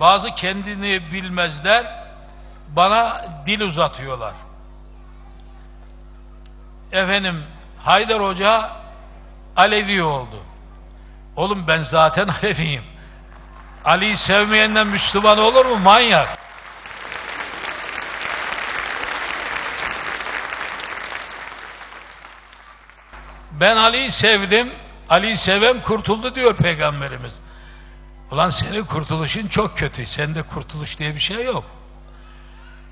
Bazı kendini bilmezler, bana dil uzatıyorlar. Efendim, Haydar Hoca Alevi oldu. Oğlum ben zaten Aleviyim. Ali'yi sevmeyenden Müslüman olur mu? Manyak. Ben Ali'yi sevdim, Ali'yi seven kurtuldu diyor Peygamberimiz. Ulan senin kurtuluşun çok kötü, sende kurtuluş diye bir şey yok.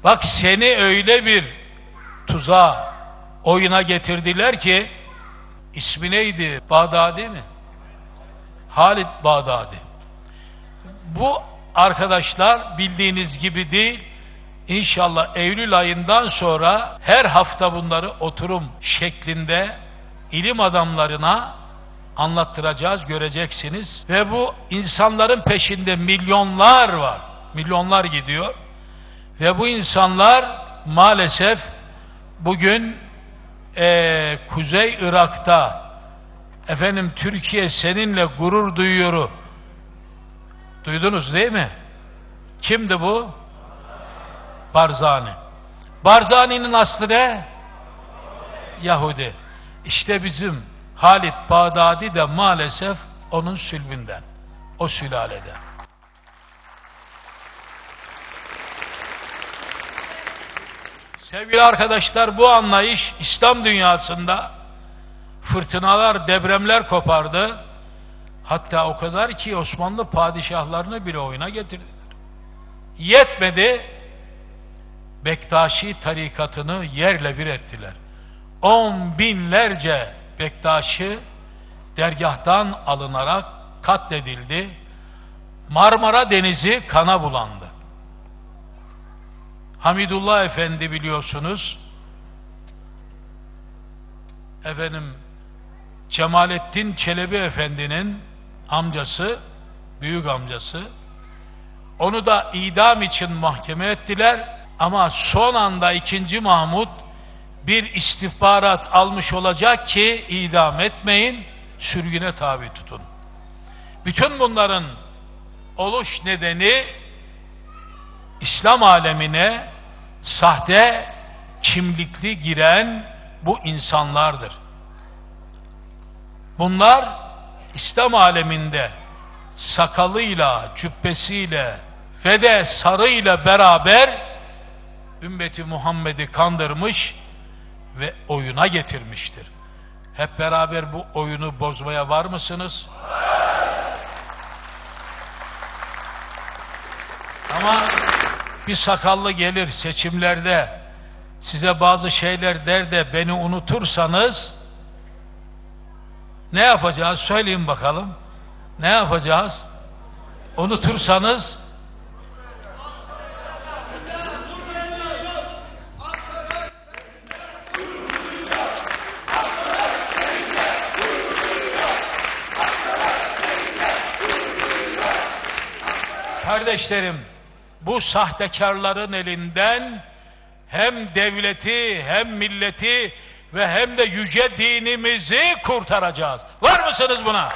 Bak seni öyle bir tuzağa, oyuna getirdiler ki, ismi neydi? Bağdadi mi? Halit Bağdadi. Bu arkadaşlar bildiğiniz gibi değil, İnşallah Eylül ayından sonra her hafta bunları oturum şeklinde ilim adamlarına anlattıracağız, göreceksiniz. Ve bu insanların peşinde milyonlar var. Milyonlar gidiyor. Ve bu insanlar maalesef bugün eee, Kuzey Irak'ta efendim Türkiye seninle gurur duyuyoru duydunuz değil mi? Kimdi bu? Barzani. Barzani'nin aslı ne? Yahudi. İşte bizim Halit Bağdadi de maalesef onun sülbünden. O sülaleden. Sevgili arkadaşlar bu anlayış İslam dünyasında fırtınalar, depremler kopardı. Hatta o kadar ki Osmanlı padişahlarını bile oyuna getirdiler. Yetmedi, Bektaşi tarikatını yerle bir ettiler. On binlerce Bektaşi dergahtan alınarak katledildi. Marmara Denizi kana bulandı. Hamidullah Efendi biliyorsunuz, efendim Cemalettin Çelebi Efendi'nin amcası, büyük amcası, onu da idam için mahkeme ettiler ama son anda 2. Mahmud bir istihbarat almış olacak ki idam etmeyin, sürgüne tabi tutun. Bütün bunların oluş nedeni İslam alemine sahte kimlikli giren bu insanlardır. Bunlar İslam aleminde sakalıyla, cübbesiyle ve de sarıyla beraber ümmeti Muhammed'i kandırmış ve oyuna getirmiştir. Hep beraber bu oyunu bozmaya var mısınız? Ama bir sakallı gelir seçimlerde size bazı şeyler der de beni unutursanız ne yapacağız? Söyleyin bakalım. Ne yapacağız? Unutursanız Kardeşlerim, bu sahtekarların elinden hem devleti, hem milleti ve hem de yüce dinimizi kurtaracağız. Var mısınız buna?